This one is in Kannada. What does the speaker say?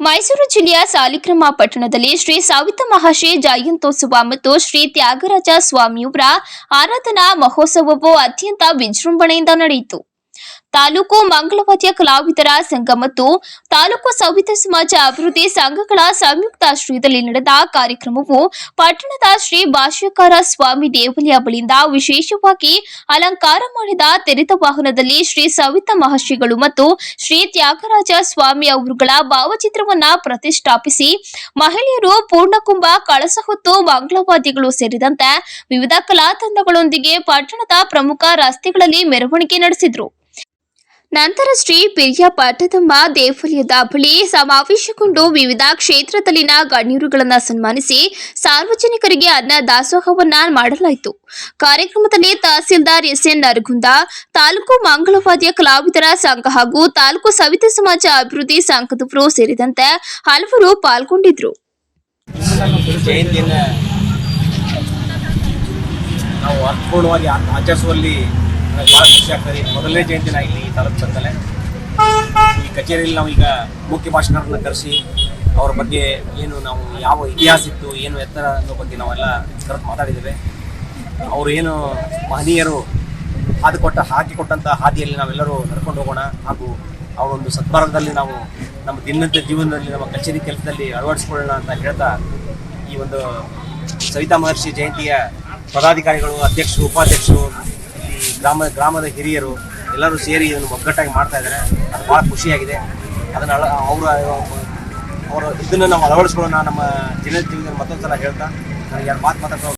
ಮೈಸೂರು ಜಿಲ್ಲೆಯ ಸಾಲಿಗ್ರಾಮ ಪಟ್ಟಣದಲ್ಲಿ ಶ್ರೀ ಸಾವಿತ ಮಹಾಶಿ ಜಯಂತೋತ್ಸವ ಮತ್ತು ಶ್ರೀ ತ್ಯಾಗರಾಜ ಸ್ವಾಮಿಯವರ ಆರಾಧನಾ ಮಹೋತ್ಸವವು ಅತ್ಯಂತ ವಿಜೃಂಭಣೆಯಿಂದ ನಡೆಯಿತು. ತಾಲೂಕು ಮಂಗಳವಾದ್ಯ ಕಲಾವಿದರ ಸಂಘ ಮತ್ತು ತಾಲೂಕು ಸವಿತ ಸಮಾಜ ಅಭಿವೃದ್ಧಿ ಸಂಘಗಳ ಸಂಯುಕ್ತಾಶ್ರಯದಲ್ಲಿ ನಡೆದ ಕಾರ್ಯಕ್ರಮವು ಪಟ್ಟಣದ ಶ್ರೀ ಭಾಷ್ಯಕಾರ ಸ್ವಾಮಿ ದೇವಾಲಯ ಬಳಿಯಿಂದ ವಿಶೇಷವಾಗಿ ಅಲಂಕಾರ ಮಾಡಿದ ತೆರೆದ ವಾಹನದಲ್ಲಿ ಶ್ರೀ ಸವಿತ ಮಹರ್ಷಿಗಳು ಮತ್ತು ಶ್ರೀ ತ್ಯಾಗರಾಜ ಸ್ವಾಮಿ ಅವರುಗಳ ಭಾವಚಿತ್ರವನ್ನ ಪ್ರತಿಷ್ಠಾಪಿಸಿ ಮಹಿಳೆಯರು ಪೂರ್ಣಕುಂಭ ಕಳಸ ಹೊತ್ತು ಮಂಗಳವಾದಿಗಳು ಸೇರಿದಂತೆ ವಿವಿಧ ಕಲಾ ತಂಡಗಳೊಂದಿಗೆ ಪಟ್ಟಣದ ಪ್ರಮುಖ ರಸ್ತೆಗಳಲ್ಲಿ ಮೆರವಣಿಗೆ ನಡೆಸಿದ್ರು. ನಂತರ ಶ್ರೀ ಪಿರಿಯಾಪಟ್ಟದಮ್ಮ ದೇವಾಲಯದ ಬಳಿ ಸಮಾವೇಶಗೊಂಡು ವಿವಿಧ ಕ್ಷೇತ್ರದಲ್ಲಿನ ಗಣ್ಯರುಗಳನ್ನು ಸನ್ಮಾನಿಸಿ ಸಾರ್ವಜನಿಕರಿಗೆ ಅನ್ನ ದಾಸೋಹವನ್ನ ಮಾಡಲಾಯಿತು. ಕಾರ್ಯಕ್ರಮದಲ್ಲಿ ತಹಸೀಲ್ದಾರ್ ಎಸ್ ಎನ್ ನರಗುಂದ, ತಾಲೂಕು ಮಂಗಳವಾದ್ಯ ಕಲಾವಿದರ ಸಂಘ ಹಾಗೂ ತಾಲೂಕು ಸವಿತ ಸಮಾಜ ಅಭಿವೃದ್ಧಿ ಸಂಘದವರು ಸೇರಿದಂತೆ ಹಲವರು ಜಯಂತಿಯನ್ನ ನಾವು ಆಚರಿಸುವಲ್ಲಿ ಭಾಳ ಖುಷಿ ಆಗ್ತದೆ ಮೊದಲನೇ ಜಯಂತಿನ ಇಲ್ಲಿ ತಾಲೂಕು ಬಂದಲೆ ಈ ಕಚೇರಿಯಲ್ಲಿ ನಾವು ಈಗ ಮುಖ್ಯ ಭಾಷಣರನ್ನ ಕರೆಸಿ ಅವ್ರ ಬಗ್ಗೆ ಏನು ನಾವು ಯಾವ ಇತಿಹಾಸ ಇತ್ತು, ಏನು ಎತ್ತರ ಅನ್ನೋ ಬಗ್ಗೆ ನಾವೆಲ್ಲ ಕರೆದು ಮಾತಾಡಿದ್ದೇವೆ. ಅವರು ಏನು ಮಹನೀಯರು ಹಾದು ಕೊಟ್ಟ ಹಾಕಿಕೊಟ್ಟಂಥ ಹಾದಿಯಲ್ಲಿ ನಾವೆಲ್ಲರೂ ನಡ್ಕೊಂಡು ಹೋಗೋಣ ಹಾಗೂ ಅವರೊಂದು ಒಂದು ಸದ್ಮಾರ್ಗದಲ್ಲಿ ನಾವು ನಮ್ಮ ದಿನನಿತ್ಯ ಜೀವನದಲ್ಲಿ, ನಮ್ಮ ಕಚೇರಿ ಕೆಲಸದಲ್ಲಿ ಅಳವಡಿಸ್ಕೊಳ್ಳೋಣ ಅಂತ ಹೇಳ್ತಾ ಈ ಒಂದು ಸವಿತಾ ಮಹರ್ಷಿ ಜಯಂತಿಯ ಪದಾಧಿಕಾರಿಗಳು, ಅಧ್ಯಕ್ಷರು, ಉಪಾಧ್ಯಕ್ಷರು ಗ್ರಾಮ, ಗ್ರಾಮದ ಹಿರಿಯರು ಎಲ್ಲರೂ ಸೇರಿ ಇದನ್ನು ಒಗ್ಗಟ್ಟಾಗಿ ಮಾಡ್ತಾ ಇದ್ದಾರೆ. ಅದು ಭಾಳ ಖುಷಿಯಾಗಿದೆ. ಅದನ್ನು ಅಳ ಅವರ ಅವರ ಇದನ್ನು ನಾವು ಅಳವಡಿಸ್ಕೊಳ್ಳೋಣ, ನಮ್ಮ ಜನ ಜೀವನ ಮತ್ತೊಂದು ಸಲ ಹೇಳ್ತಾ ನನಗೆ ಯಾರು ಮಾತು ಮಾತಾಡ್ತಾ